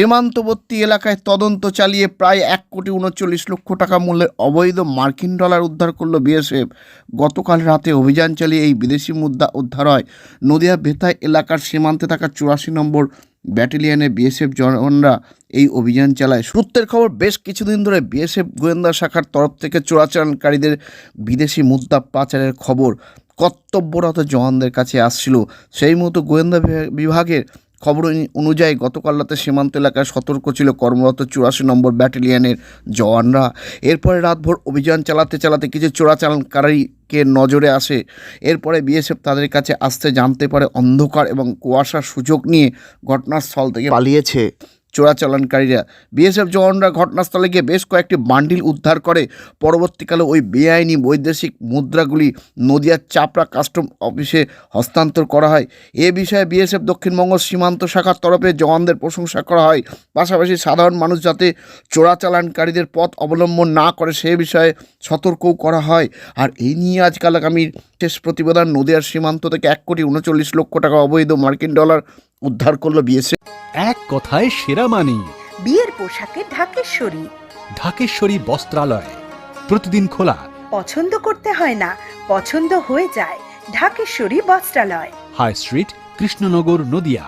সীমান্তবর্তী এলাকায় তদন্ত চালিয়ে প্রায় এক কোটি উনচল্লিশ লক্ষ টাকা মূল্যের অবৈধ মার্কিন ডলার উদ্ধার করল বিএসএফ। গতকাল রাতে অভিযান চালিয়ে এই বিদেশি মুদ্রা উদ্ধার হয় নদিয়া বেতায় এলাকার সীমান্তে থাকা চুরাশি নম্বর ব্যাটালিয়নে বিএসএফ জওয়ানরা এই অভিযান চালায়। সূত্রের খবর, বেশ কিছুদিন ধরে বিএসএফ গোয়েন্দা শাখার তরফ থেকে চোরাচালানকারীদের বিদেশি মুদ্রা পাচারের খবর কর্তব্যরত জওয়ানদের কাছে আসছিল। সেই মতো গোয়েন্দা বিভা- বিভাগের খবর অনুযায়ী গতকাল রাতে সীমান্ত এলাকায় সতর্ক ছিল কর্মরত চুরাশি নম্বর ব্যাটালিয়ানের জওয়ানরা। এরপরে রাতভর অভিযান চালাতে চালাতে কিছু চোরাচালানকারীকে নজরে আসে। এরপরে বিএসএফ তাদের কাছে আসতে জানতে পারে অন্ধকার এবং কুয়াশার সুযোগ নিয়ে ঘটনাস্থল থেকে পালিয়েছে। চোরাচালানকারীরা। বিএসএফ জওয়ানরা ঘটনাস্থলে গিয়ে বেশ কয়েকটি বান্ডিল উদ্ধার করে। পরবর্তীকালে ওই বেআইনি বৈদেশিক মুদ্রাগুলি নদিয়ার চাপড়া কাস্টম অফিসে হস্তান্তর করা হয়। এ বিষয়ে বিএসএফ দক্ষিণবঙ্গ সীমান্ত শাখার তরফে জওয়ানদের প্রশংসা করা হয়। পাশাপাশি সাধারণ মানুষ যাতে চোরাচালানকারীদের পথ অবলম্বন না করে সে বিষয়ে সতর্কও করা হয়। আর এই নিয়ে আজকাল আগামীর শেষ প্রতিবেদন নদিয়ার সীমান্ত থেকে এক কোটি উনচল্লিশ লক্ষ টাকা অবৈধ মার্কিন ডলার উদ্ধার করল বিএসএফ এক কথায় সেরা মানি। বিয়ের পোশাকে ঢাকেশ্বরী। ঢাকেশ্বরী বস্ত্রালয়। প্রতিদিন খোলা। পছন্দ করতে হয় না পছন্দ হয়ে যায় ঢাকেশ্বরী বস্ত্রালয়। High Street Krishnanagar Nadia.